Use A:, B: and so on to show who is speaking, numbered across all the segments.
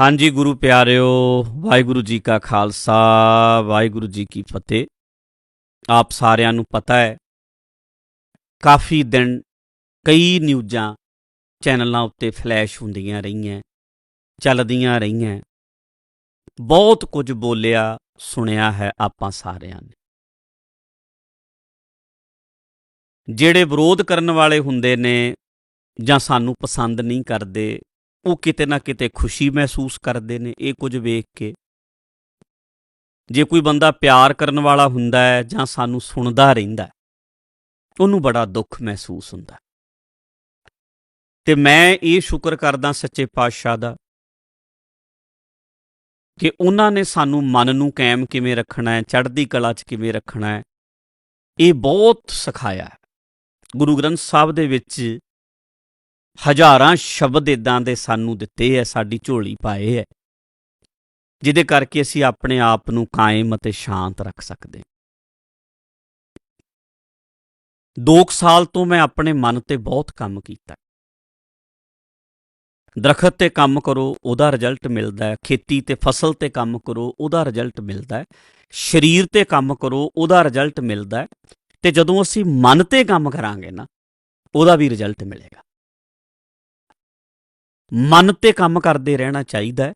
A: ਹਾਂਜੀ ਗੁਰੂ ਪਿਆਰਿਓ, ਵਾਹਿਗੁਰੂ ਜੀ ਕਾ ਖਾਲਸਾ, ਵਾਹਿਗੁਰੂ ਜੀ ਕੀ ਫਤਿਹ। ਆਪ ਸਾਰਿਆਂ ਨੂੰ ਪਤਾ ਹੈ, ਕਾਫੀ ਦਿਨ ਕਈ ਨਿਊਜ਼ਾਂ ਚੈਨਲਾਂ ਉੱਤੇ ਫਲੈਸ਼ ਹੁੰਦੀਆਂ ਰਹੀਆਂ, ਚੱਲਦੀਆਂ ਰਹੀਆਂ। ਬਹੁਤ ਕੁਝ ਬੋਲਿਆ, ਸੁਣਿਆ ਹੈ ਆਪਾਂ ਸਾਰਿਆਂ ਨੇ। ਜਿਹੜੇ ਵਿਰੋਧ ਕਰਨ ਵਾਲੇ ਹੁੰਦੇ ਨੇ ਜਾਂ ਸਾਨੂੰ ਪਸੰਦ ਨਹੀਂ ਕਰਦੇ ਉਹ ਕਿਤੇ ਨਾ ਕਿਤੇ ਖੁਸ਼ੀ ਮਹਿਸੂਸ ਕਰਦੇ ਨੇ, ਇਹ ਕੁਝ ਵੇਖ ਕੇ ਜੇ ਕੋਈ ਬੰਦਾ ਪਿਆਰ ਕਰਨ ਵਾਲਾ ਹੁੰਦਾ ਹੈ ਜਾਂ ਸਾਨੂੰ ਸੁਣਦਾ ਰਹਿੰਦਾ ਉਹਨੂੰ ਬੜਾ ਦੁੱਖ ਮਹਿਸੂਸ ਹੁੰਦਾ ਹੈ। ਤੇ ਮੈਂ ਇਹ ਸ਼ੁਕਰ ਕਰਦਾ ਸੱਚੇ ਪਾਤਸ਼ਾਹ ਦਾ ਕਿ ਉਹਨਾਂ ਨੇ ਸਾਨੂੰ ਮਨ ਨੂੰ ਕਾਇਮ ਕਿਵੇਂ ਰੱਖਣਾ ਹੈ, ਚੜ੍ਹਦੀ ਕਲਾ 'ਚ ਕਿਵੇਂ ਰੱਖਣਾ ਹੈ, ਇਹ ਬਹੁਤ ਸਿਖਾਇਆ ਹੈ ਗੁਰੂ ਗ੍ਰੰਥ ਸਾਹਿਬ ਦੇ ਵਿੱਚ ਹਜ਼ਾਰਾਂ ਸ਼ਬਦ ਇਦਾਂ ਦੇ ਸਾਨੂੰ ਦਿੱਤੇ ਐ, ਸਾਡੀ ਝੋਲੀ ਪਾਏ ਐ, ਜਿਹਦੇ ਕਰਕੇ ਅਸੀਂ ਆਪਣੇ ਆਪ ਨੂੰ ਕਾਇਮ ਅਤੇ ਸ਼ਾਂਤ ਰੱਖ ਸਕਦੇ ਹਾਂ। ਦੋ ਕੁ ਸਾਲ ਤੋਂ ਮੈਂ ਆਪਣੇ ਮਨ ਤੇ ਬਹੁਤ ਕੰਮ ਕੀਤਾ ਦਰਖਤ ਤੇ ਕੰਮ ਕਰੋ, ਉਹਦਾ ਰਿਜ਼ਲਟ ਮਿਲਦਾ ਹੈ ਖੇਤੀ ਤੇ ਫਸਲ ਤੇ ਕੰਮ ਕਰੋ, ਉਹਦਾ ਰਿਜ਼ਲਟ ਮਿਲਦਾ ਹੈ ਸਰੀਰ ਤੇ ਕੰਮ ਕਰੋ, ਉਹਦਾ ਰਿਜ਼ਲਟ ਮਿਲਦਾ ਹੈ ਤੇ ਜਦੋਂ ਅਸੀਂ ਮਨ ਤੇ ਕੰਮ ਕਰਾਂਗੇ ਨਾ, ਉਹਦਾ ਵੀ ਰਿਜ਼ਲਟ ਮਿਲੇਗਾ ਮਨ ਤੇ ਕੰਮ ਕਰਦੇ ਰਹਿਣਾ ਚਾਹੀਦਾ ਹੈ,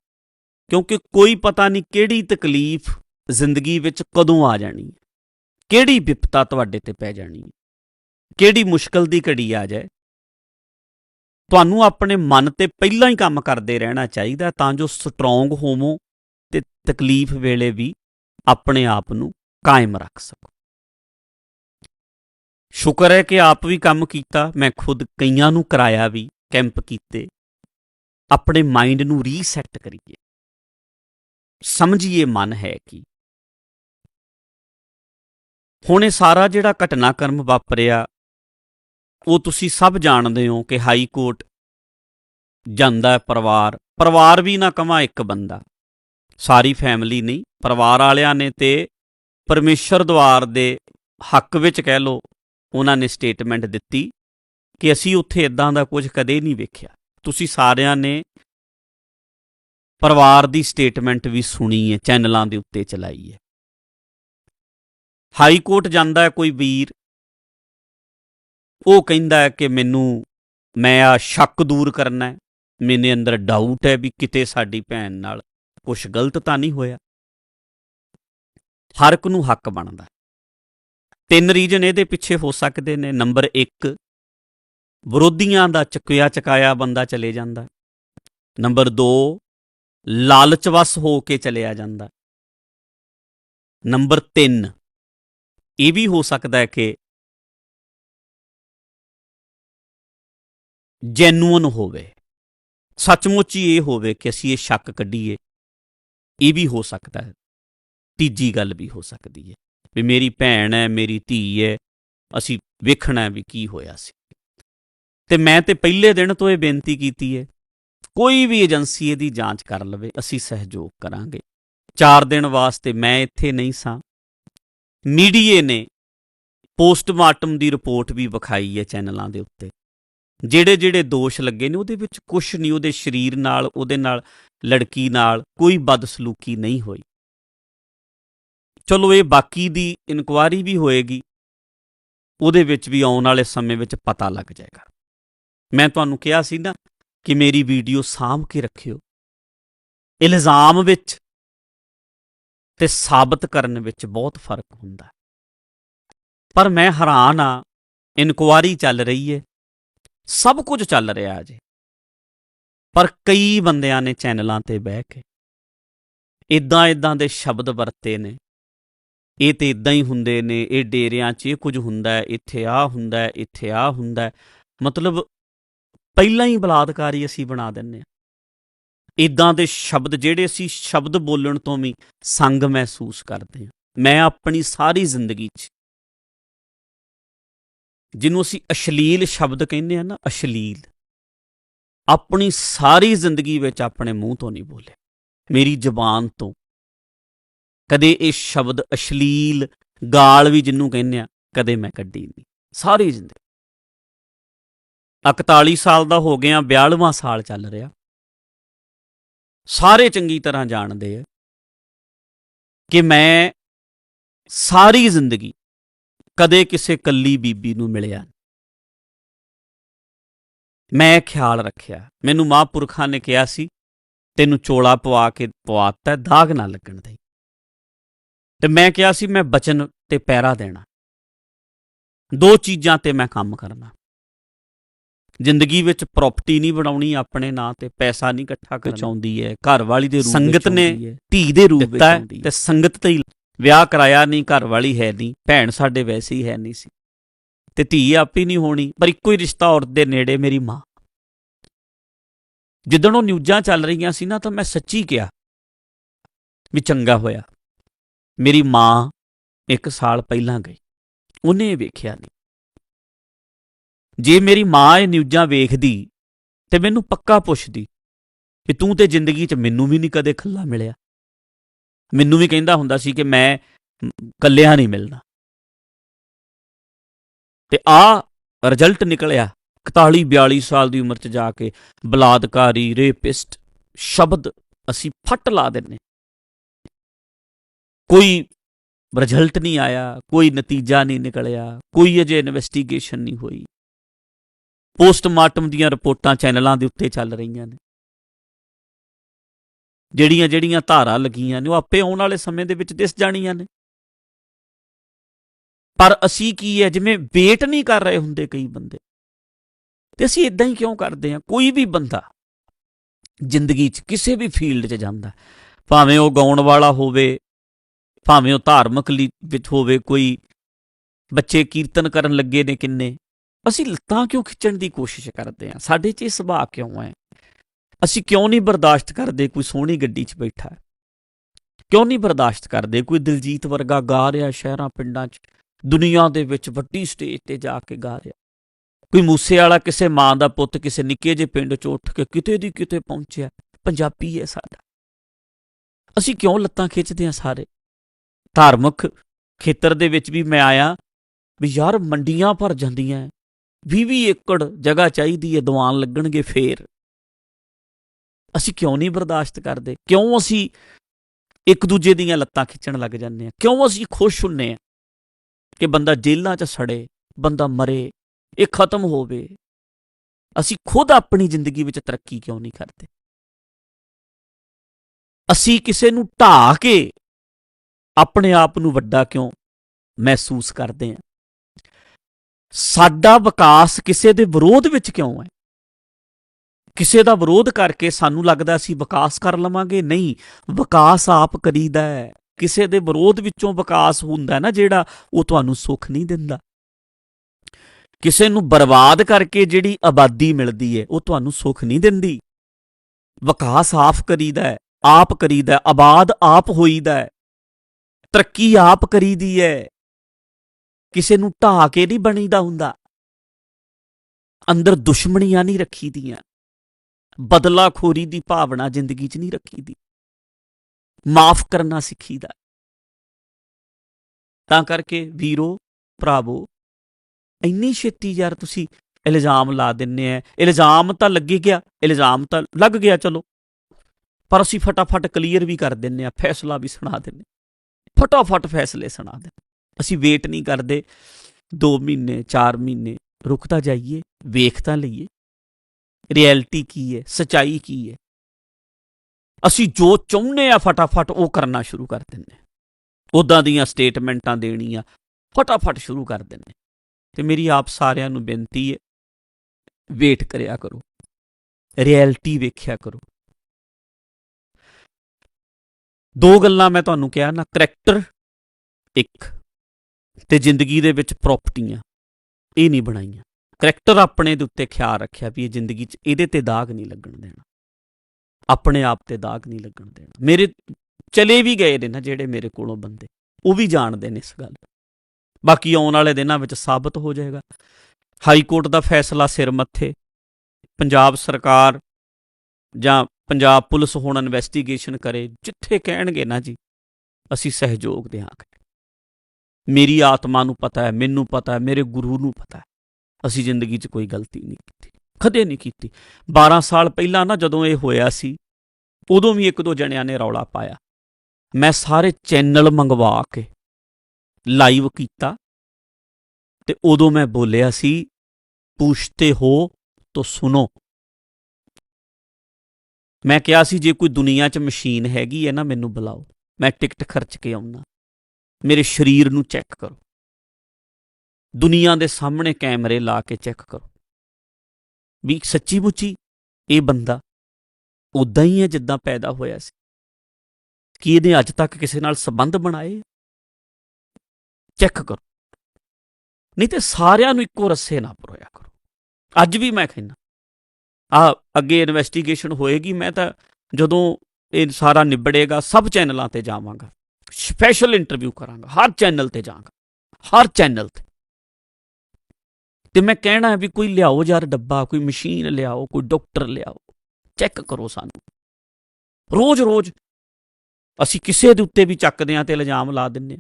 A: ਕਿਉਂਕਿ ਕੋਈ ਪਤਾ ਨਹੀਂ ਕਿਹੜੀ ਤਕਲੀਫ ਜ਼ਿੰਦਗੀ ਵਿੱਚ ਕਦੋਂ ਆ ਜਾਣੀ ਹੈ, ਕਿਹੜੀ ਵਿਪਤਾ ਤੁਹਾਡੇ ਤੇ ਪੈ ਜਾਣੀ ਹੈ, ਕਿਹੜੀ ਮੁਸ਼ਕਲ ਦੀ ਘੜੀ ਆ ਜਾਏ। ਤੁਹਾਨੂੰ ਆਪਣੇ ਮਨ ਤੇ ਪਹਿਲਾਂ ਹੀ ਕੰਮ ਕਰਦੇ ਰਹਿਣਾ ਚਾਹੀਦਾ ਤਾਂ ਜੋ ਸਟਰੋਂਗ ਹੋਵੋ ਤੇ ਤਕਲੀਫ ਵੇਲੇ ਵੀ ਆਪਣੇ ਆਪ ਨੂੰ ਕਾਇਮ ਰੱਖ ਸਕੋ। ਸ਼ੁਕਰ ਹੈ ਕਿ ਆਪ ਵੀ ਕੰਮ ਕੀਤਾ, ਮੈਂ ਖੁਦ ਕਈਆਂ ਨੂੰ ਕਰਾਇਆ ਵੀ, ਕੈਂਪ ਕੀਤੇ ਆਪਣੇ ਮਾਈਂਡ ਨੂੰ ਰੀਸੈਟ ਕਰੀਏ। ਸਮਝੀਏ ਮਨ ਹੈ ਕੀ। ਹੁਣ ਇਹ ਸਾਰਾ ਜਿਹੜਾ ਘਟਨਾਕ੍ਰਮ ਵਾਪਰਿਆ, ਉਹ ਤੁਸੀਂ ਸਭ ਜਾਣਦੇ ਹੋ ਕਿ ਹਾਈ ਕੋਰਟ ਜਾਂਦਾ ਹੈ ਪਰਿਵਾਰ। ਪਰਿਵਾਰ ਵੀ ਨਾ ਕਮਾ ਇੱਕ ਬੰਦਾ। ਸਾਰੀ ਫੈਮਿਲੀ ਨਹੀਂ, ਪਰਿਵਾਰ ਵਾਲਿਆਂ ਨੇ ਤੇ ਪਰਮੇਸ਼ਰ ਦਵਾਰ ਦੇ ਹੱਕ ਵਿੱਚ ਕਹਿ ਲੋ ਉਹਨਾਂ ਨੇ ਸਟੇਟਮੈਂਟ ਦਿੱਤੀ ਕਿ ਅਸੀਂ ਉੱਥੇ ਇਦਾਂ ਦਾ ਕੁਝ ਕਦੇ ਨਹੀਂ ਵੇਖਿਆ। ਤੁਸੀਂ ਸਾਰਿਆਂ ਨੇ ਪਰਿਵਾਰ ਦੀ ਸਟੇਟਮੈਂਟ ਵੀ ਸੁਣੀ ਹੈ, ਚੈਨਲਾਂ ਦੇ ਉੱਤੇ ਚਲਾਈ ਹੈ। ਹਾਈ ਕੋਰਟ ਜਾਂਦਾ ਹੈ ਕੋਈ ਵੀਰ, ਉਹ ਕਹਿੰਦਾ ਹੈ ਕਿ ਮੈਨੂੰ, ਮੈਂ ਆ ਸ਼ੱਕ ਦੂਰ ਕਰਨਾ ਹੈ, ਮੇਰੇ ਅੰਦਰ ਡਾਊਟ ਹੈ ਵੀ ਕਿਤੇ ਸਾਡੀ ਭੈਣ ਨਾਲ ਕੁਝ ਗਲਤ ਤਾਂ ਨਹੀਂ ਹੋਇਆ। ਹਰ ਇੱਕ ਨੂੰ ਹੱਕ ਬਣਦਾ ਤਿੰਨ ਰੀਜਨ ਇਹਦੇ ਪਿੱਛੇ ਹੋ ਸਕਦੇ ਨੇ ਨੰਬਰ 1 ਵਿਰੋਧੀਆਂ ਦਾ ਚੱਕਿਆ ਚਕਾਇਆ ਬੰਦਾ ਚਲੇ ਜਾਂਦਾ। ਨੰਬਰ 2 ਲਾਲਚਵਸ ਹੋ ਕੇ ਚਲਿਆ ਜਾਂਦਾ। ਨੰਬਰ 3 ਇਹ ਵੀ ਹੋ ਸਕਦਾ ਹੈ ਕਿ ਜੈਨੂਅਨ ਹੋਵੇ। ਸੱਚਮੁੱਚ ਹੀ ਇਹ ਹੋਵੇ ਕਿ ਅਸੀਂ ਇਹ ਸ਼ੱਕ ਕੱਢੀਏ। ਇਹ ਵੀ ਹੋ ਸਕਦਾ ਹੈ। ਤੀਜੀ ਗੱਲ ਵੀ ਹੋ ਸਕਦੀ ਹੈ ਵੀ ਮੇਰੀ ਭੈਣ ਹੈ, ਮੇਰੀ ਧੀ ਹੈ, ਅਸੀਂ ਵੇਖਣਾ ਵੀ ਕੀ ਹੋਇਆ ਸੀ। ਤੇ ਮੈਂ ਤੇ ਪਹਿਲੇ ਦਿਨ ਤੋਂ ਇਹ ਬੇਨਤੀ ਕੀਤੀ ਹੈ, ਕੋਈ ਵੀ ਏਜੰਸੀ ਇਹਦੀ ਜਾਂਚ ਕਰ ਲਵੇ, ਅਸੀਂ ਸਹਿਯੋਗ ਕਰਾਂਗੇ। 4 ਦਿਨ ਵਾਸਤੇ ਮੈਂ ਇੱਥੇ ਨਹੀਂ ਸਾਂ। ਮੀਡੀਏ ਨੇ ਪੋਸਟਮਾਰਟਮ ਦੀ ਰਿਪੋਰਟ ਵੀ ਵਿਖਾਈ ਹੈ ਚੈਨਲਾਂ ਦੇ ਉੱਤੇ। ਜਿਹੜੇ ਜਿਹੜੇ ਦੋਸ਼ ਲੱਗੇ ਨੇ ਉਹਦੇ ਵਿੱਚ ਕੁਝ ਨਹੀਂ, ਉਹਦੇ ਸਰੀਰ ਨਾਲ, ਉਹਦੇ ਨਾਲ, ਲੜਕੀ ਨਾਲ ਕੋਈ ਬਦਸਲੂਕੀ ਨਹੀਂ ਹੋਈ। ਚਲੋ ਇਹ ਬਾਕੀ ਦੀ ਇਨਕੁਆਰੀ ਵੀ ਹੋਏਗੀ, ਉਹਦੇ ਵਿੱਚ ਵੀ ਆਉਣ ਵਾਲੇ ਸਮੇਂ ਵਿੱਚ ਪਤਾ ਲੱਗ ਜਾਏਗਾ। ਮੈਂ ਤੁਹਾਨੂੰ ਕਿਹਾ ਸੀ ਨਾ ਕਿ ਮੇਰੀ ਵੀਡੀਓ ਸਾਂਭ ਕੇ ਰੱਖਿਓ। ਇਲਜ਼ਾਮ ਵਿੱਚ ਤੇ ਸਾਬਤ ਕਰਨ ਵਿੱਚ ਬਹੁਤ ਫ਼ਰਕ ਹੁੰਦਾ ਪਰ ਮੈਂ ਹੈਰਾਨ ਆ ਇਨਕੁਆਰੀ ਚੱਲ ਰਹੀ ਹੈ ਸਭ ਕੁਝ ਚੱਲ ਰਿਹਾ ਅਜੇ। ਪਰ ਕਈ ਬੰਦਿਆਂ ਨੇ ਚੈਨਲਾਂ ਤੇ ਬਹਿ ਕੇ ਇਦਾਂ ਇਦਾਂ ਦੇ ਸ਼ਬਦ ਵਰਤੇ ਨੇ। ਇਹ ਤੇ ਇਦਾਂ ਹੀ ਹੁੰਦੇ ਨੇ, ਇਹ ਡੇਰਿਆਂ 'ਚ ਇਹ ਕੁਝ ਹੁੰਦਾ ਇੱਥੇ ਆ ਹੁੰਦਾ ਇੱਥੇ ਆ ਹੁੰਦਾ ਮਤਲਬ ਪਹਿਲਾਂ ਹੀ ਬਲਾਤਕਾਰੀ ਅਸੀਂ ਬਣਾ ਦਿੰਨੇ ਆ ਇਦਾਂ ਦੇ ਸ਼ਬਦ ਜਿਹੜੇ ਅਸੀਂ ਸ਼ਬਦ ਬੋਲਣ ਤੋਂ ਵੀ ਸੰਗ ਮਹਿਸੂਸ ਕਰਦੇ ਹਾਂ। ਮੈਂ ਆਪਣੀ ਸਾਰੀ ਜ਼ਿੰਦਗੀ 'ਚ ਜਿਹਨੂੰ ਅਸੀਂ ਅਸ਼ਲੀਲ ਸ਼ਬਦ ਕਹਿੰਦੇ ਆ ਨਾ, ਅਸ਼ਲੀਲ, ਆਪਣੀ ਸਾਰੀ ਜ਼ਿੰਦਗੀ ਵਿੱਚ ਆਪਣੇ ਮੂੰਹ ਤੋਂ ਨਹੀਂ ਬੋਲੇ ਮੇਰੀ ਜ਼ੁਬਾਨ ਤੋਂ ਕਦੇ ਇਹ ਸ਼ਬਦ ਅਸ਼ਲੀਲ, ਗਾਲ ਵੀ ਜਿਹਨੂੰ ਕਹਿੰਦੇ ਆ ਕਦੇ ਮੈਂ ਕੱਢੀ ਨਹੀਂ। ਸਾਰੀ ਜ਼ਿੰਦਗੀ। 41 ਸਾਲ ਦਾ ਹੋ ਗਿਆ 42ਵਾਂ ਸਾਲ ਚੱਲ ਰਿਹਾ। ਸਾਰੇ ਚੰਗੀ ਤਰ੍ਹਾਂ ਜਾਣਦੇ ਆ ਕਿ ਮੈਂ ਸਾਰੀ ਜ਼ਿੰਦਗੀ ਕਦੇ ਕਿਸੇ ਕੱਲੀ ਬੀਬੀ ਨੂੰ ਮਿਲਿਆ ਨਹੀਂ। ਮੈਂ ਖਿਆਲ ਰੱਖਿਆ। ਮੈਨੂੰ ਮਹਾਂਪੁਰਖਾਂ ਨੇ ਕਿਹਾ ਸੀ ਤੈਨੂੰ ਚੋਲਾ ਪਵਾ ਕੇ ਪਵਾਤਾ ਹੈ, ਦਾਗ ਨਾ ਲੱਗਣ ਦੇ। ਤੇ ਮੈਂ ਕਿਹਾ ਸੀ ਮੈਂ ਬਚਨ ਤੇ ਪੈਰਾ ਦੇਣਾ। ਦੋ ਚੀਜ਼ਾਂ ਤੇ ਮੈਂ ਕੰਮ ਕਰਨਾ। ਜ਼ਿੰਦਗੀ ਵਿੱਚ ਪ੍ਰਾਪਰਟੀ ਨਹੀਂ ਬਣਾਉਣੀ ਆਪਣੇ ਨਾਂ ਤੇ ਪੈਸਾ ਨਹੀਂ ਇਕੱਠਾ ਕਰ ਚਾਹੁੰਦੀ ਹੈ ਘਰ ਵਾਲੀ ਦੇ ਰੂਪ ਸੰਗਤ ਨੇ ਧੀ ਦੇ ਰੂਪ ਵਿੱਚ ਹੈ ਤੇ ਸੰਗਤ ਤੇ ਹੀ ਵਿਆਹ ਕਰਾਇਆ ਨਹੀਂ ਘਰ ਵਾਲੀ ਹੈ ਨਹੀਂ ਭੈਣ ਸਾਡੇ ਵੈਸੇ ਹੀ ਹੈ ਨਹੀਂ ਸੀ। ਤੇ ਧੀ ਆਪੀ ਨਹੀਂ ਹੋਣੀ ਪਰ ਇੱਕੋ ਹੀ ਰਿਸ਼ਤਾ ਔਰਤ ਦੇ ਨੇੜੇ ਮੇਰੀ ਮਾਂ। ਜਿੱਦਣ ਉਹ ਨਿਊਜ਼ਾਂ ਚੱਲ ਰਹੀਆਂ ਸੀ ਨਾ ਤਾਂ ਮੈਂ ਸੱਚੀ ਕਿਹਾ ਵੀ ਚੰਗਾ ਹੋਇਆ। ਮੇਰੀ ਮਾਂ ਇੱਕ ਸਾਲ ਪਹਿਲਾਂ ਗਈ। ਉਹਨੇ ਵੇਖਿਆ ਨਹੀਂ। ਜੇ ਮੇਰੀ ਮਾਂ ਇਹ ਨਿਊਜ਼ਾਂ ਵੇਖਦੀ ਤੇ ਮੈਨੂੰ ਪੱਕਾ ਪੁੱਛਦੀ ਕਿ ਤੂੰ ਤੇ ਜ਼ਿੰਦਗੀ 'ਚ ਮੈਨੂੰ ਵੀ ਨਹੀਂ ਕਦੇ ਖੱਲਾ ਮਿਲਿਆ। ਮੈਨੂੰ ਵੀ ਕਹਿੰਦਾ ਹੁੰਦਾ ਸੀ ਕਿ ਮੈਂ ਮ, ਨਹੀਂ ਮਿਲਣਾ। ਤੇ ਆ ਰਿਜ਼ਲਟ ਨਿਕਲਿਆ 41 42 ਸਾਲ ਦੀ ਉਮਰ 'ਚ ਜਾ ਕੇ ਬਲਾਤਕਾਰੀ ਰੇਪਿਸਟ ਸ਼ਬਦ ਅਸੀਂ ਫੱਟ ਲਾ ਦਿੰਨੇ ਕੋਈ ਰਿਜ਼ਲਟ ਨਹੀਂ ਆਇਆ ਕੋਈ ਨਤੀਜਾ ਨਹੀਂ ਨਿਕਲਿਆ ਕੋਈ ਅਜੇ ਇਨਵੈਸਟੀਗੇਸ਼ਨ ਨਹੀਂ ਹੋਈ। ਪੋਸਟਮਾਰਟਮ ਦੀਆਂ ਰਿਪੋਰਟਾਂ ਚੈਨਲਾਂ ਦੇ ਉੱਤੇ ਚੱਲ ਰਹੀਆਂ ਨੇ। ਜਿਹੜੀਆਂ ਜਿਹੜੀਆਂ ਧਾਰਾਂ ਲੱਗੀਆਂ ਨੇ, ਉਹ ਆਪੇ ਆਉਣ ਵਾਲੇ ਸਮੇਂ ਦੇ ਵਿੱਚ ਦਿਸ ਜਾਣੀਆਂ ਨੇ। ਪਰ ਅਸੀਂ ਕੀ ਹੈ, ਜਿਵੇਂ ਵੇਟ ਨਹੀਂ ਕਰ ਰਹੇ ਹੁੰਦੇ ਕਈ ਬੰਦੇ, ਤੇ ਅਸੀਂ ਇਦਾਂ ਹੀ ਕਿਉਂ ਕਰਦੇ ਹਾਂ? ਕੋਈ ਵੀ ਬੰਦਾ ਜ਼ਿੰਦਗੀ 'ਚ ਕਿਸੇ ਵੀ ਫੀਲਡ 'ਚ ਜਾਂਦਾ, ਭਾਵੇਂ ਉਹ ਗਾਉਣ ਵਾਲਾ ਹੋਵੇ, ਭਾਵੇਂ ਉਹ ਧਾਰਮਿਕ ਲੀ- ਵਿੱਚ ਹੋਵੇ, ਕੋਈ ਬੱਚੇ ਕੀਰਤਨ ਕਰਨ ਲੱਗੇ ਨੇ ਕਿੰਨੇ ਅਸੀਂ ਲੱਤਾਂ ਕਿਉਂ ਖਿੱਚਣ ਦੀ ਕੋਸ਼ਿਸ਼ ਕਰਦੇ ਹਾਂ? ਸਾਡੇ 'ਚ ਇਹ ਸੁਭਾਅ ਕਿਉਂ ਹੈ? ਅਸੀਂ ਕਿਉਂ ਨਹੀਂ ਬਰਦਾਸ਼ਤ ਕਰਦੇ ਕੋਈ ਸੋਹਣੀ ਗੱਡੀ 'ਚ ਬੈਠਾ? ਹੈ ਕਿਉਂ ਨਹੀਂ ਬਰਦਾਸ਼ਤ ਕਰਦੇ ਕੋਈ ਦਿਲਜੀਤ ਵਰਗਾ ਗਾ ਰਿਹਾ ਸ਼ਹਿਰਾਂ, ਪਿੰਡਾਂ 'ਚ, ਦੁਨੀਆ ਦੇ ਵਿੱਚ ਵੱਡੀ ਸਟੇਜ ਤੇ ਜਾ ਕੇ ਗਾ ਰਿਹਾ? ਕੋਈ ਮੂਸੇ ਵਾਲਾ ਕਿਸੇ ਮਾਂ ਦਾ ਪੁੱਤ ਕਿਸੇ ਨਿੱਕੇ ਜਿਹੇ ਪਿੰਡ 'ਚ ਉੱਠ ਕੇ ਕਿਤੇ ਦੀ ਕਿਤੇ ਪਹੁੰਚਿਆ? ਪੰਜਾਬੀ ਹੈ ਸਾਡਾ। ਅਸੀਂ ਕਿਉਂ ਲੱਤਾਂ ਖਿੱਚਦੇ ਹਾਂ ਸਾਰੇ? ਧਾਰਮਿਕ ਖੇਤਰ ਦੇ ਵਿੱਚ ਵੀ ਮੈਂ ਆਇਆ ਵੀ ਯਾਰ ਮੰਡੀਆਂ ਭਰ ਜਾਂਦੀਆਂ। 20-20 ਏਕੜ ਜਗ੍ਹਾ ਚਾਹੀਦੀ ਹੈ, ਦੀਵਾਨ ਲੱਗਣਗੇ ਫੇਰ। ਅਸੀਂ ਕਿਉਂ ਨਹੀਂ ਬਰਦਾਸ਼ਤ ਕਰਦੇ? ਕਿਉਂ ਅਸੀਂ ਇੱਕ ਦੂਜੇ ਦੀਆਂ ਲੱਤਾਂ ਖਿੱਚਣ ਲੱਗ ਜਾਂਦੇ ਹਾਂ? ਕਿਉਂ ਅਸੀਂ ਖੁਸ਼ ਹੁੰਨੇ ਆ ਕਿ ਬੰਦਾ ਜੇਲ੍ਹਾਂ 'ਚ ਸੜੇ, ਬੰਦਾ ਮਰੇ, ਇਹ ਖਤਮ ਹੋਵੇ? ਅਸੀਂ ਖੁਦ ਆਪਣੀ ਜ਼ਿੰਦਗੀ ਵਿੱਚ ਤਰੱਕੀ ਕਿਉਂ ਨਹੀਂ ਕਰਦੇ? ਅਸੀਂ ਕਿਸੇ ਨੂੰ ਢਾ ਕੇ ਆਪਣੇ ਆਪ ਨੂੰ ਵੱਡਾ ਕਿਉਂ ਮਹਿਸੂਸ ਕਰਦੇ ਹਾਂ? ਸਾਡਾ ਵਿਕਾਸ ਕਿਸੇ ਦੇ ਵਿਰੋਧ ਵਿੱਚ ਕਿਉਂ ਹੈ? ਕਿਸੇ ਦਾ ਵਿਰੋਧ ਕਰਕੇ ਸਾਨੂੰ ਲੱਗਦਾ ਅਸੀਂ ਵਿਕਾਸ ਕਰ ਲਵਾਂਗੇ? ਨਹੀਂ, ਵਿਕਾਸ ਆਪ ਕਰੀਦਾ ਹੈ। ਕਿਸੇ ਦੇ ਵਿਰੋਧ ਵਿੱਚੋਂ ਵਿਕਾਸ ਹੁੰਦਾ ਨਾ ਜਿਹੜਾ, ਉਹ ਤੁਹਾਨੂੰ ਸੁੱਖ ਨਹੀਂ ਦਿੰਦਾ। ਕਿਸੇ ਨੂੰ ਬਰਬਾਦ ਕਰਕੇ ਜਿਹੜੀ ਆਬਾਦੀ ਮਿਲਦੀ ਹੈ, ਉਹ ਤੁਹਾਨੂੰ ਸੁੱਖ ਨਹੀਂ ਦਿੰਦੀ। ਵਿਕਾਸ ਆਪ ਕਰੀਦਾ ਹੈ, ਆਪ ਕਰੀਦਾ ਆਬਾਦ ਆਪ ਹੋਈਦਾ ਹੈ। ਤਰੱਕੀ ਆਪ ਕਰੀਦੀ ਹੈ। ਕਿਸੇ ਨੂੰ ਢਾ ਕੇ ਨਹੀਂ ਬਣੀਦਾ ਹੁੰਦਾ। ਅੰਦਰ ਦੁਸ਼ਮਣੀਆਂ ਨਹੀਂ ਰੱਖੀ ਦੀਆਂ ਬਦਲਾਖੋਰੀ ਦੀ ਭਾਵਨਾ ਜ਼ਿੰਦਗੀ 'ਚ ਨਹੀਂ ਰੱਖੀਦੀ। ਮਾਫ ਕਰਨਾ ਸਿੱਖੀਦਾ। ਤਾਂ ਕਰਕੇ ਵੀਰੋ, ਭਰਾਵੋ, ਇੰਨੀ ਛੇਤੀ ਯਾਰ ਤੁਸੀਂ ਇਲਜ਼ਾਮ ਲਾ ਦਿੰਨੇ ਆ ਇਲਜ਼ਾਮ ਤਾਂ ਲੱਗੀ ਗਿਆ, ਇਲਜ਼ਾਮ ਤਾਂ ਲੱਗ ਗਿਆ ਚਲੋ। ਪਰ ਅਸੀਂ ਫਟਾਫਟ ਕਲੀਅਰ ਵੀ ਕਰ ਦਿੰਨੇ ਆ, ਫੈਸਲਾ ਵੀ ਸੁਣਾ ਦਿੰਨੇ ਫਟਾਫਟ ਫੈਸਲੇ ਸੁਣਾ ਦਿੰਨੇ ਅਸੀਂ ਵੇਟ ਨਹੀਂ ਕਰਦੇ। 2 ਮਹੀਨੇ 4 ਮਹੀਨੇ ਰੁਕਦਾ ਜਾਈਏ, ਵੇਖ ਤਾਂ ਲਈਏ। ਰਿਐਲਿਟੀ ਕੀ ਹੈ? ਸਚਾਈ ਕੀ ਹੈ? ਅਸੀਂ ਜੋ ਚਾਹੁੰਦੇ ਆ ਫਟਾਫਟ ਉਹ ਕਰਨਾ ਸ਼ੁਰੂ ਕਰ ਦਿੰਨੇ ਉਦਾਂ ਦੀਆਂ ਸਟੇਟਮੈਂਟਾਂ ਦੇਣੀਆਂ, ਫਟਾਫਟ ਸ਼ੁਰੂ ਕਰ ਦਿੰਨੇ ਤੇ ਮੇਰੀ ਆਪ ਸਾਰਿਆਂ ਨੂੰ ਬੇਨਤੀ ਹੈ ਵੇਟ ਕਰਿਆ ਕਰੋ। ਰਿਐਲਿਟੀ ਵੇਖਿਆ ਕਰੋ। ਦੋ ਗੱਲਾਂ ਮੈਂ ਤੁਹਾਨੂੰ ਕਿਹਾ ਨਾ ਕਰੈਕਟਰ ਇੱਕ। ਤੇ ਜ਼ਿੰਦਗੀ ਦੇ ਵਿੱਚ ਪ੍ਰਾਪਰਟੀਆਂ ਇਹ ਨਹੀਂ ਬਣਾਈਆਂ। ਕਰੈਕਟਰ ਆਪਣੇ ਦੇ ਉੱਤੇ ਖਿਆਲ ਰੱਖਿਆ ਵੀ ਇਹ ਜ਼ਿੰਦਗੀ 'ਚ ਇਹਦੇ ਤੇ ਦਾਗ ਨਹੀਂ ਲੱਗਣ ਦੇਣਾ। ਆਪਣੇ ਆਪ ਤੇ ਦਾਗ ਨਹੀਂ ਲੱਗਣ ਦੇਣਾ। ਮੇਰੇ ਚਲੇ ਵੀ ਗਏ ਨੇ ਨਾ ਜਿਹੜੇ ਮੇਰੇ ਕੋਲੋਂ ਬੰਦੇ, ਉਹ ਵੀ ਜਾਣਦੇ ਨੇ ਇਸ ਗੱਲ ਬਾਕੀ ਆਉਣ ਵਾਲੇ ਦਿਨਾਂ ਵਿੱਚ ਸਾਬਤ ਹੋ ਜਾਏਗਾ। ਹਾਈ ਕੋਰਟ ਦਾ ਫੈਸਲਾ ਸਿਰ ਮੱਥੇ। ਪੰਜਾਬ ਸਰਕਾਰ ਜਾਂ ਪੰਜਾਬ ਪੁਲਿਸ ਹੁਣ ਇਨਵੈਸਟੀਗੇਸ਼ਨ ਕਰੇ, ਜਿੱਥੇ ਕਹਿਣਗੇ ਨਾ ਜੀ, ਅਸੀਂ ਸਹਿਯੋਗ ਦੇਵਾਂਗੇ ਮੇਰੀ ਆਤਮਾ ਨੂੰ ਪਤਾ ਹੈ, ਮੈਨੂੰ ਪਤਾ ਹੈ, ਮੇਰੇ ਗੁਰੂ ਨੂੰ ਪਤਾ ਹੈ। ਅਸੀਂ ਜ਼ਿੰਦਗੀ 'ਚ ਕੋਈ ਗਲਤੀ ਨਹੀਂ ਕੀਤੀ, ਕਦੇ ਨਹੀਂ ਕੀਤੀ। 12 ਸਾਲ ਪਹਿਲਾਂ ਨਾ ਜਦੋਂ ਇਹ ਹੋਇਆ ਸੀ, ਉਦੋਂ ਵੀ ਇੱਕ ਦੋ ਜਣਿਆਂ ਨੇ ਰੌਲਾ ਪਾਇਆ। ਮੈਂ ਸਾਰੇ ਚੈਨਲ ਮੰਗਵਾ ਕੇ ਲਾਈਵ ਕੀਤਾ ਤੇ ਉਦੋਂ ਮੈਂ ਬੋਲਿਆ ਸੀ, ਪੁੱਛਤੇ ਹੋ ਤੋ ਸੁਨੋ ਮੈਂ ਕਿਹਾ ਸੀ, ਜੇ ਕੋਈ ਦੁਨੀਆ 'ਚ ਮਸ਼ੀਨ ਹੈਗੀ ਹੈ ਨਾ, ਮੈਨੂੰ ਬੁਲਾਓ। ਮੈਂ ਟਿਕਟ ਖਰਚ ਕੇ ਆਉਣਾ ਮੇਰੇ ਸਰੀਰ ਨੂੰ ਚੈੱਕ ਕਰੋ। ਦੁਨੀਆ ਦੇ ਸਾਹਮਣੇ ਕੈਮਰੇ ਲਾ ਕੇ ਚੈੱਕ ਕਰੋ। ਵੀ ਸੱਚੀ ਮੁੱਚੀ ਇਹ ਬੰਦਾ ਉਦਾਂ ਹੀ ਹੈ ਜਿੱਦਾਂ ਪੈਦਾ ਹੋਇਆ ਸੀ? ਕੀ ਇਹਨੇ ਅੱਜ ਤੱਕ ਕਿਸੇ ਨਾਲ ਸੰਬੰਧ ਬਣਾਏ? ਚੈੱਕ ਕਰੋ। ਨਹੀਂ ਤੇ ਸਾਰਿਆਂ ਨੂੰ ਇੱਕੋ ਰੱਸੇ ਨਾ ਪਰੋਇਆ ਕਰੋ। ਅੱਜ ਵੀ ਮੈਂ ਕਹਿੰਦਾ। ਆ ਅੱਗੇ ਇਨਵੈਸਟੀਗੇਸ਼ਨ ਹੋਏਗੀ, ਮੈਂ ਤਾਂ ਜਦੋਂ ਇਹ ਸਾਰਾ ਨਿਬੜੇਗਾ, ਸਭ ਚੈਨਲਾਂ ਤੇ ਜਾਵਾਂਗਾ। ਸਪੈਸ਼ਲ ਇੰਟਰਵਿਊ ਕਰਾਂਗਾ, ਹਰ ਚੈਨਲ ਤੇ ਜਾਵਾਂਗਾ, ਹਰ ਚੈਨਲ ਤੇ। ਤੇ ਮੈਂ ਕਹਿਣਾ ਹੈ ਵੀ ਕੋਈ ਲਿਆਓ ਯਾਰ ਡੱਬਾ, ਕੋਈ ਮਸ਼ੀਨ ਲਿਆਓ, ਕੋਈ ਡਾਕਟਰ ਲਿਆਓ ਚੈੱਕ ਕਰੋ ਸਾਨੂੰ। ਰੋਜ਼-ਰੋਜ਼ ਅਸੀਂ ਕਿਸੇ ਦੇ ਉੱਤੇ ਵੀ ਚੱਕਦੇ ਆਂ ਤੇ ਇਲਜ਼ਾਮ ਲਾ ਦਿੰਨੇ ਆਂ।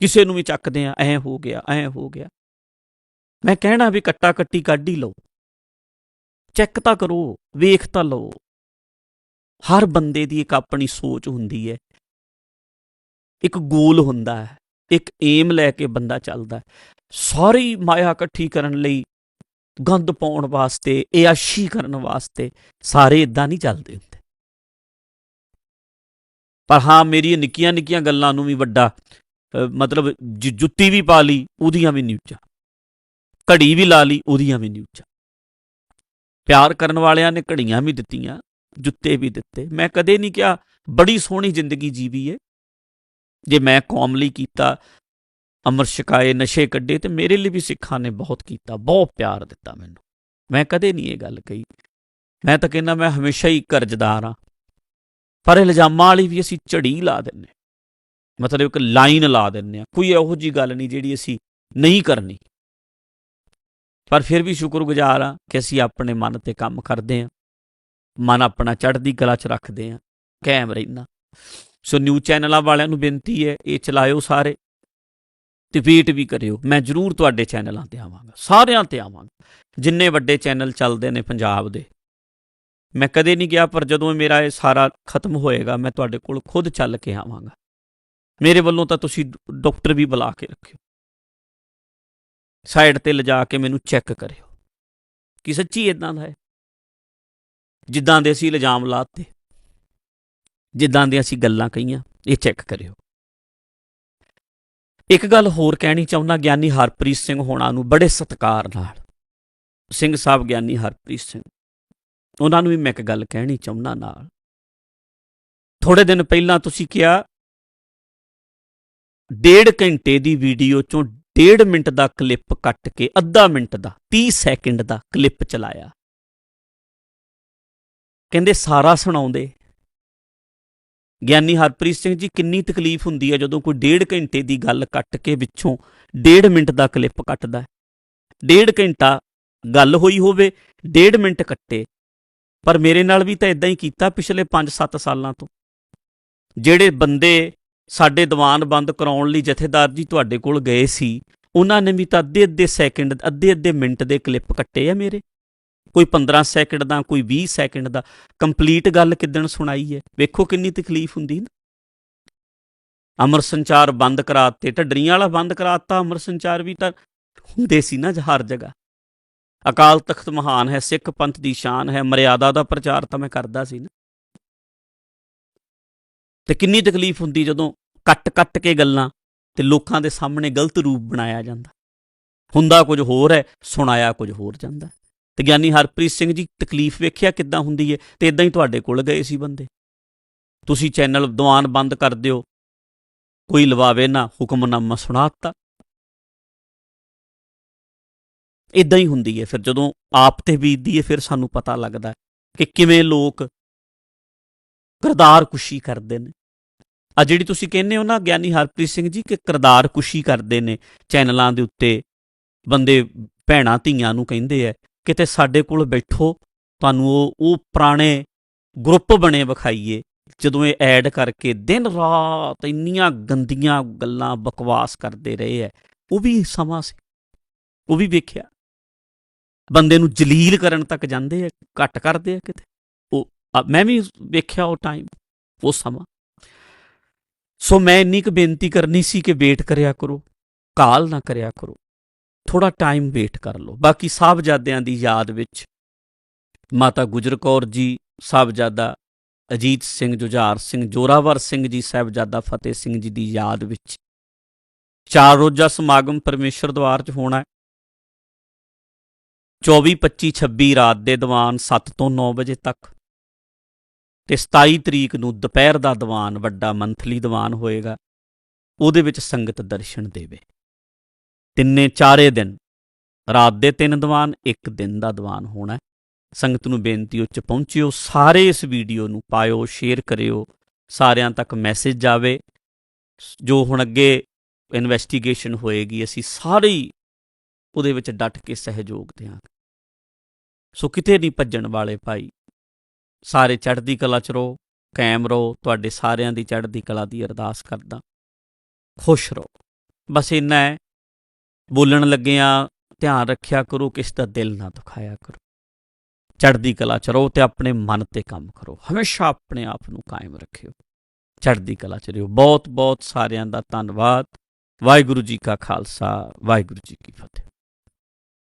A: ਕਿਸੇ ਨੂੰ ਵੀ ਚੱਕਦੇ ਆਂ ਐ ਹੋ ਗਿਆ, ਐ ਹੋ ਗਿਆ। ਮੈਂ ਕਹਿਣਾ ਵੀ ਕੱਟਾ ਕੱਟੀ ਕੱਢ ਹੀ ਲਓ। ਚੈੱਕ ਤਾਂ ਕਰੋ, ਵੇਖ ਤਾਂ ਲਓ। ਹਰ ਬੰਦੇ ਦੀ ਇੱਕ ਆਪਣੀ ਸੋਚ ਹੁੰਦੀ ਹੈ। ਇੱਕ ਗੋਲ ਹੁੰਦਾ ਹੈ, ਇੱਕ ਏਮ ਲੈ ਕੇ ਬੰਦਾ ਚੱਲਦਾ ਹੈ। ਸਾਰੀ ਮਾਇਆ ਇਕੱਠੀ ਕਰਨ ਲਈ ਗੰਦ ਪਾਉਣ ਵਾਸਤੇ ਇਆਸ਼ੀ ਕਰਨ ਵਾਸਤੇ ਸਾਰੇ ਇਦਾਂ ਨਹੀਂ ਚੱਲਦੇ ਹੁੰਦੇ। ਪਰ ਹਾਂ ਮੇਰੀ ਨਿੱਕੀਆਂ ਨਿੱਕੀਆਂ ਗੱਲਾਂ ਨੂੰ ਵੀ ਵੱਡਾ ਮਤਲਬ ਜ- ਜੁੱਤੀ ਵੀ ਪਾ ਲਈ, ਉਹਦੀਆਂ ਵੀ ਨਿਊਜ਼ਾਂ ਘੜੀ ਵੀ ਲਾ ਲਈ, ਉਹਦੀਆਂ ਵੀ ਨਿਊਜ਼ਾਂ ਪਿਆਰ ਕਰਨ ਵਾਲਿਆਂ ਨੇ ਘੜੀਆਂ ਵੀ ਦਿੱਤੀਆਂ, ਜੁੱਤੇ ਵੀ ਦਿੱਤੇ। ਮੈਂ ਕਦੇ ਨਹੀਂ ਕਿਹਾ, ਬੜੀ ਸੋਹਣੀ ਜ਼ਿੰਦਗੀ ਜੀਵੀ ਏ। ਜੇ ਮੈਂ ਕੌਮ ਲਈ ਕੀਤਾ, ਅਮਰ ਛਕਾਏ, ਨਸ਼ੇ ਕੱਢੇ, ਤੇ ਮੇਰੇ ਲਈ ਵੀ ਸਿੱਖਾਂ ਨੇ ਬਹੁਤ ਕੀਤਾ, ਬਹੁਤ ਪਿਆਰ ਦਿੱਤਾ ਮੈਨੂੰ। ਮੈਂ ਕਦੇ ਨਹੀਂ ਇਹ ਗੱਲ ਕਹੀ। ਮੈਂ ਤਾਂ ਕਹਿੰਦਾ ਮੈਂ ਹਮੇਸ਼ਾ ਹੀ ਕਰਜ਼ਦਾਰ ਹਾਂ। ਪਰ ਇਲਜ਼ਾਮਾਂ ਵਾਲੀ ਵੀ ਅਸੀਂ ਝੜੀ ਲਾ ਦਿੰਨੇ ਮਤਲਬ ਇੱਕ ਲਾਈਨ ਲਾ ਦਿੰਨੇ ਆ ਕੋਈ ਇਹੋ ਜੀ ਗੱਲ ਨਹੀਂ ਜਿਹੜੀ ਅਸੀਂ ਨਹੀਂ ਕਰਨੀ। ਪਰ ਫਿਰ ਵੀ ਸ਼ੁਕਰਗੁਜ਼ਾਰ ਆ ਕਿ ਅਸੀਂ ਆਪਣੇ ਮਨ ਤੇ ਕੰਮ ਕਰਦੇ ਆ ਮਨ ਆਪਣਾ ਚੜ੍ਹਦੀ ਕਲਾ 'ਚ ਰੱਖਦੇ ਆ ਕਾਇਮ ਰਹਿਣਾ ਸੋ ਨਿਊਜ਼ ਚੈਨਲਾਂ ਵਾਲਿਆਂ ਨੂੰ ਬੇਨਤੀ ਹੈ, ਇਹ ਚਲਾਇਓ ਸਾਰੇ ਤੇ ਵੇਟ ਵੀ ਕਰਿਓ। ਮੈਂ ਜ਼ਰੂਰ ਤੁਹਾਡੇ ਚੈਨਲਾਂ ਤੇ ਆਵਾਂਗਾ, ਸਾਰਿਆਂ ਤੇ ਆਵਾਂਗਾ। ਜਿੰਨੇ ਵੱਡੇ ਚੈਨਲ ਚੱਲਦੇ ਨੇ ਪੰਜਾਬ ਦੇ, ਮੈਂ ਕਦੇ ਨਹੀਂ ਗਿਆ, ਪਰ ਜਦੋਂ ਮੇਰਾ ਇਹ ਸਾਰਾ ਖਤਮ ਹੋਏਗਾ, ਮੈਂ ਤੁਹਾਡੇ ਕੋਲ ਖੁਦ ਚੱਲ ਕੇ ਆਵਾਂਗਾ। ਮੇਰੇ ਵੱਲੋਂ ਤਾਂ ਤੁਸੀਂ ਡਾਕਟਰ ਵੀ ਬੁਲਾ ਕੇ ਰੱਖਿਓ। ਸਾਈਡ ਤੇ ਲਿਜਾ ਕੇ ਮੈਨੂੰ ਚੈੱਕ ਕਰਿਓ। ਕਿ ਸੱਚੀ ਇਦਾਂ ਦਾ ਹੈ? ਜਿੱਦਾਂ ਦੇ ਅਸੀਂ ਇਲਜ਼ਾਮ ਲਾਤੇ। ਜਿੱਦਾਂ ਦੀਆਂ ਅਸੀਂ ਗੱਲਾਂ ਕਹੀਆਂ, ਇਹ ਚੈੱਕ ਕਰਿਓ। ਇੱਕ ਗੱਲ ਹੋਰ ਕਹਿਣੀ ਚਾਹੁੰਦਾ, ਗਿਆਨੀ ਹਰਪ੍ਰੀਤ ਸਿੰਘ ਹੋਣਾ ਨੂੰ ਬੜੇ ਸਤਿਕਾਰ ਨਾਲ। ਸਿੰਘ ਸਾਹਿਬ, ਗਿਆਨੀ ਹਰਪ੍ਰੀਤ ਸਿੰਘ, ਉਹਨਾਂ ਨੂੰ ਵੀ ਮੈਂ ਇੱਕ ਗੱਲ ਕਹਿਣੀ ਚਾਹੁੰਦਾ ਨਾਲ। ਥੋੜੇ ਦਿਨ ਪਹਿਲਾਂ ਤੁਸੀਂ ਕਿਹਾ, ਡੇਢ ਘੰਟੇ ਦੀ ਵੀਡੀਓ ਚੋਂ ਡੇਢ ਮਿੰਟ ਦਾ ਕਲਿੱਪ ਕੱਟ ਕੇ ਅੱਧਾ ਮਿੰਟ ਦਾ 30 ਸੈਕਿੰਡ ਦਾ ਕਲਿੱਪ ਚਲਾਇਆ। ਕਹਿੰਦੇ ਸਾਰਾ ਸੁਣਾਉਂਦੇ ਗਿਆਨੀ ਹਰਪ੍ਰੀਤ ਸਿੰਘ ਜੀ, ਕਿੰਨੀ ਤਕਲੀਫ ਹੁੰਦੀ ਹੈ ਜਦੋਂ ਕੋਈ ਡੇਢ ਘੰਟੇ ਦੀ ਗੱਲ ਕੱਟ ਕੇ ਵਿੱਚੋਂ ਡੇਢ ਮਿੰਟ ਦਾ ਕਲਿੱਪ ਕੱਟਦਾ ਹੈ। ਡੇਢ ਘੰਟਾ ਗੱਲ ਹੋਈ ਹੋਵੇ, ਡੇਢ ਮਿੰਟ ਕੱਟੇ। ਪਰ ਮੇਰੇ ਨਾਲ ਵੀ ਤਾਂ ਇਦਾਂ ਹੀ ਕੀਤਾ ਪਿਛਲੇ 5-7 ਸਾਲਾਂ ਤੋਂ। ਜਿਹੜੇ ਬੰਦੇ ਸਾਡੇ ਦੀਵਾਨ ਬੰਦ ਕਰਾਉਣ ਲਈ ਜਥੇਦਾਰ ਜੀ ਤੁਹਾਡੇ ਕੋਲ ਗਏ ਸੀ, ਉਹਨਾਂ ਨੇ ਵੀ ਤਾਂ ਅੱਧੇ ਅੱਧੇ ਸੈਕਿੰਡ ਅੱਧੇ ਅੱਧੇ ਮਿੰਟ ਦੇ ਕਲਿੱਪ ਕੱਟੇ ਆ ਮੇਰੇ। ਕੋਈ 15 ਸੈਕਿੰਡ ਦਾ, ਕੋਈ 20 ਸੈਕਿੰਡ ਦਾ। ਕੰਪਲੀਟ ਗੱਲ ਕਿਦਣ ਸੁਣਾਈ ਹੈ ਵੇਖੋ ਕਿੰਨੀ ਤਕਲੀਫ ਹੁੰਦੀ ਨਾ। ਅਮਰ ਸੰਚਾਰ ਬੰਦ ਕਰਾਤੇ, ਢੱਡਰੀਆਂ ਵਾਲਾ ਬੰਦ ਕਰਾਤਾ, ਅਮਰ ਸੰਚਾਰ ਵੀ ਤਾਂ ਹੁੰਦੇ ਸੀ ਨਾ ਹਰ ਜਗ੍ਹਾ। ਅਕਾਲ ਤਖਤ ਮਹਾਨ ਹੈ, ਸਿੱਖ ਪੰਥ ਦੀ ਸ਼ਾਨ ਹੈ, ਮਰਿਆਦਾ ਦਾ ਪ੍ਰਚਾਰ ਤਾਂ ਮੈਂ ਕਰਦਾ ਸੀ ਨਾ। ਤੇ ਕਿੰਨੀ ਤਕਲੀਫ ਹੁੰਦੀ ਜਦੋਂ ਕੱਟ-ਕੱਟ ਕੇ ਗੱਲਾਂ ਤੇ ਲੋਕਾਂ ਦੇ ਸਾਹਮਣੇ ਗਲਤ ਰੂਪ ਬਣਾਇਆ ਜਾਂਦਾ। ਹੁੰਦਾ ਕੁਝ ਹੋਰ ਹੈ, ਸੁਣਾਇਆ ਕੁਝ ਹੋਰ ਜਾਂਦਾ। ਤੇ ਗਿਆਨੀ ਹਰਪ੍ਰੀਤ ਸਿੰਘ ਜੀ ਤਕਲੀਫ ਵੇਖਿਆ ਕਿੱਦਾਂ ਹੁੰਦੀ ਹੈ ਤੇ ਇਦਾਂ ਹੀ ਤੁਹਾਡੇ ਕੋਲ ਗਏ ਸੀ ਬੰਦੇ। ਤੁਸੀਂ ਚੈਨਲ ਦੁਆਨ ਬੰਦ ਕਰ ਦਿਓ। ਕੋਈ ਲਵਾਵੇ ਨਾ ਹੁਕਮਨਾਮਾ ਸੁਣਾਤਾ ਇਦਾਂ ਹੀ ਹੁੰਦੀ ਹੈ ਫਿਰ ਜਦੋਂ ਆਪ ਤੇ ਬੀਤਦੀ ਹੈ ਫਿਰ ਸਾਨੂੰ ਪਤਾ ਲੱਗਦਾ ਕਿ ਕਿਵੇਂ ਲੋਕ ਕਰਦਾਰ ਕੁਸ਼ੀ ਕਰਦੇ ਨੇ। ਆ ਜਿਹੜੀ ਤੁਸੀਂ ਕਹਿੰਦੇ ਹੋ ਨਾ ਗਿਆਨੀ ਹਰਪ੍ਰੀਤ ਸਿੰਘ ਜੀ ਕਿ ਕਰਦਾਰ ਕੁਸ਼ੀ ਕਰਦੇ ਨੇ, ਚੈਨਲਾਂ ਦੇ ਉੱਤੇ ਬੰਦੇ ਭੈਣਾਂ ਧੀਆਂ ਨੂੰ ਕਹਿੰਦੇ ਐ ਕਿਤੇ ਸਾਡੇ ਕੋਲ ਬੈਠੋ, ਤੁਹਾਨੂੰ ਉਹ ਉਹ ਪੁਰਾਣੇ ਗਰੁੱਪ ਬਣੇ ਵਿਖਾਈਏ, ਜਦੋਂ ਇਹ ਐਡ ਕਰਕੇ ਦਿਨ ਰਾਤ ਇੰਨੀਆਂ ਗੰਦੀਆਂ ਗੱਲਾਂ ਬਕਵਾਸ ਕਰਦੇ ਰਹੇ ਐ। ਉਹ ਵੀ ਸਮਾਂ ਸੀ। ਉਹ ਵੀ ਵੇਖਿਆ। ਬੰਦੇ ਨੂੰ ਜਲੀਲ ਕਰਨ ਤੱਕ ਜਾਂਦੇ ਐ, ਘੱਟ ਕਰਦੇ ਐ ਕਿਤੇ। ਉਹ ਮੈਂ ਵੀ ਵੇਖਿਆ ਉਹ ਟਾਈਮ ਉਹ ਸਮਾਂ। ਸੋ ਮੈਂ ਇੰਨੀ ਕੁ ਬੇਨਤੀ ਕਰਨੀ ਸੀ ਕਿ ਵੇਟ ਕਰਿਆ ਕਰੋ, ਕਾਲ ਨਾ ਕਰਿਆ ਕਰੋ। ਥੋੜਾ ਟਾਈਮ ਵੇਟ ਕਰ ਲਓ। ਬਾਕੀ ਸਾਹਿਬਜ਼ਾਦਿਆਂ ਦੀ ਯਾਦ ਵਿੱਚ ਮਾਤਾ ਗੁਜਰ ਕੌਰ ਜੀ, ਸਾਹਿਬਜ਼ਾਦਾ ਅਜੀਤ ਸਿੰਘ ਜੁਝਾਰ ਸਿੰਘ, ਜੋਰਾਵਰ ਸਿੰਘ ਜੀ, ਸਾਹਿਬਜ਼ਾਦਾ ਫਤਿਹ ਸਿੰਘ ਜੀ ਦੀ ਯਾਦ ਵਿੱਚ ਚਾਰ ਰੋਜ਼ਾ ਸਮਾਗਮ ਪਰਮੇਸ਼ਰ ਦਵਾਰ 'ਚ ਹੋਣਾ ਹੈ। 24 25 26 ਰਾਤ ਦੇ ਦੀਵਾਨ 7 ਤੋਂ 9 ਵਜੇ ਤੱਕ ਤੇ 27 ਤਰੀਕ ਨੂੰ ਦੁਪਹਿਰ ਦਾ ਦੀਵਾਨ ਵੱਡਾ ਮੰਥਲੀ ਦੀਵਾਨ ਹੋਏਗਾ। ਉਹਦੇ ਵਿੱਚ ਸੰਗਤ ਦਰਸ਼ਨ ਦੇਵੇ। ਤਿੰਨੇ ਚਾਰੇ ਦਿਨ। ਰਾਤ ਦੇ ਤਿੰਨ ਦੀਵਾਨ, ਇੱਕ ਦਿਨ ਦਾ ਦੀਵਾਨ ਹੋਣਾ ਸੰਗਤ ਨੂੰ ਬੇਨਤੀ ਉੱਚ ਪਹੁੰਚਿਓ, ਸਾਰੇ ਇਸ ਵੀਡੀਓ ਨੂੰ ਪਾਇਓ, ਸ਼ੇਅਰ ਕਰਿਓ, ਸਾਰਿਆਂ ਤੱਕ ਮੈਸੇਜ ਜਾਵੇ। ਜੋ ਹੁਣ ਅੱਗੇ ਇਨਵੈਸਟੀਗੇਸ਼ਨ ਹੋਏਗੀ, ਅਸੀਂ ਸਾਰੇ ਹੀ ਉਹਦੇ ਵਿੱਚ ਡਟ ਕੇ ਸਹਿਯੋਗ ਦਿਆਂਗੇ। ਸੋ ਕਿਤੇ ਨਹੀਂ ਭੱਜਣ ਵਾਲੇ ਭਾਈ, ਸਾਰੇ ਚੜ੍ਹਦੀ ਕਲਾ ਚ ਰਹੋ, ਕਾਇਮ ਰਹੋ, ਤੁਹਾਡੇ ਸਾਰਿਆਂ ਦੀ ਚੜ੍ਹਦੀ ਕਲਾ ਦੀ ਅਰਦਾਸ ਕਰਦਾ। ਖੁਸ਼ ਰਹੋ। ਬਸ ਇੰਨਾ ਹੈ ਬੋਲਣ ਲੱਗਿਆਂ, ਧਿਆਨ ਰੱਖਿਆ ਕਰੋ ਕਿਸ ਦਾ ਦਿਲ ਨਾ ਦੁਖਾਇਆ ਕਰੋ। ਚੜ੍ਹਦੀ ਕਲਾ ਚ ਰਹੋ ਤੇ ਆਪਣੇ ਮਨ ਤੇ ਕੰਮ ਕਰੋ। ਹਮੇਸ਼ਾ ਆਪਣੇ ਆਪ ਨੂੰ ਕਾਇਮ ਰੱਖਿਓ। ਚੜ੍ਹਦੀ ਕਲਾ ਚ ਰਹੋ। ਬਹੁਤ ਬਹੁਤ ਸਾਰਿਆਂ ਦਾ ਧੰਨਵਾਦ। ਵਾਹਿਗੁਰੂ ਜੀ ਕਾ ਖਾਲਸਾ। ਵਾਹਿਗੁਰੂ ਜੀ ਕੀ ਫਤਿਹ।